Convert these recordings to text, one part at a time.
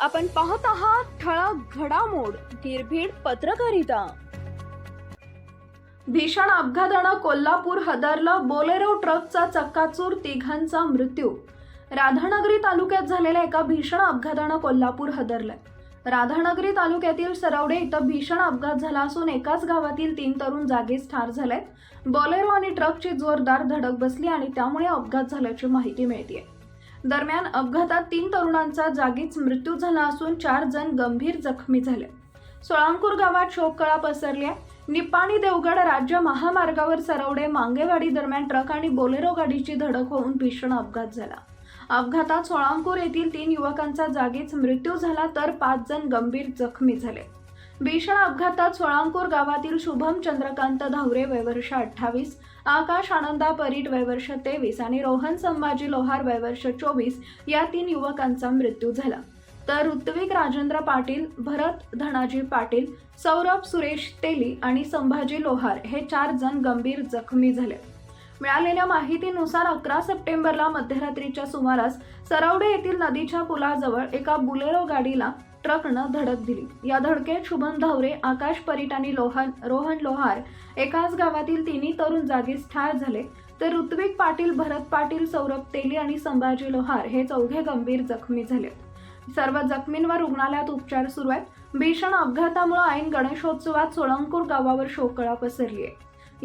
आपण पाहत आहात ठळक घडामोड निर्भीड पत्रकारिता. भीषण अपघातानं कोल्हापूर हदरलं बोलेरो ट्रकचा चक्काचूर तिघांचा मृत्यू. राधानगरी तालुक्यात झालेल्या एका भीषण अपघातानं कोल्हापूर हदरलंय. राधानगरी तालुक्यातील सरवडे इथं भीषण अपघात झाला असून एकाच गावातील तीन तरुण जागीच ठार झालेत. बोलेरो आणि ट्रकची जोरदार धडक बसली आणि त्यामुळे अपघात झाल्याची माहिती मिळते दरम्यान अपघातात तीन तरुणांचा जागीच मृत्यू झाला असून चार जण गंभीर जखमी झाले. सोळांपूर गावात शोककळा पसरली आहे निप्पाणी देवगड राज्य महामार्गावर सरवडे मांगेवाडी दरम्यान ट्रक आणि बोलेरो गाडीची धडक होऊन भीषण अपघात झाला. अपघातात सोळांपूर येथील तीन युवकांचा जागीच मृत्यू झाला तर पाच जण गंभीर जखमी झाले. भीषण अपघातात सोळांपूर गावातील शुभम चंद्रकांत धावरे वयवर्ष अठ्ठावीस आकाश आनंदा परीट वयवर्ष तेवीस आणि रोहन संभाजी लोहार वयवर्ष चोवीस या तीन युवकांचा मृत्यू झाला. तर ऋत्विक राजेंद्र पाटील भरत धनाजी पाटील सौरभ सुरेश तेली आणि संभाजी लोहार हे चार जण गंभीर जखमी झाले. मिळालेल्या माहितीनुसार अकरा सप्टेंबरला मध्यरात्रीच्या सुमारास सरवडे येथील नदीच्या पुलाजवळ एका बुलेरो गाडीला ट्रकनं धडक दिली. या धडकेत शुभम धावरे आकाश परीट आणि लोहन रोहन लोहार एकाच गावातील तिन्ही तरुण जागीच ठार झाले. तर ऋत्विक पाटील भरत पाटील सौरभ तेली आणि संभाजी लोहार हे चौघे गंभीर जखमी झाले. सर्व जखमींवर रुग्णालयात उपचार सुरू आहेत. भीषण अपघातामुळे ऐन गणेशोत्सवात सोळंकूर गावावर शोकळा पसरली आहे.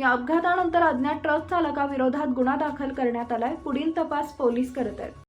या अपघातानंतर अज्ञात ट्रक चालकाविरोधात गुन्हा दाखल करण्यात आलाय. पुढील तपास पोलीस करत आहेत.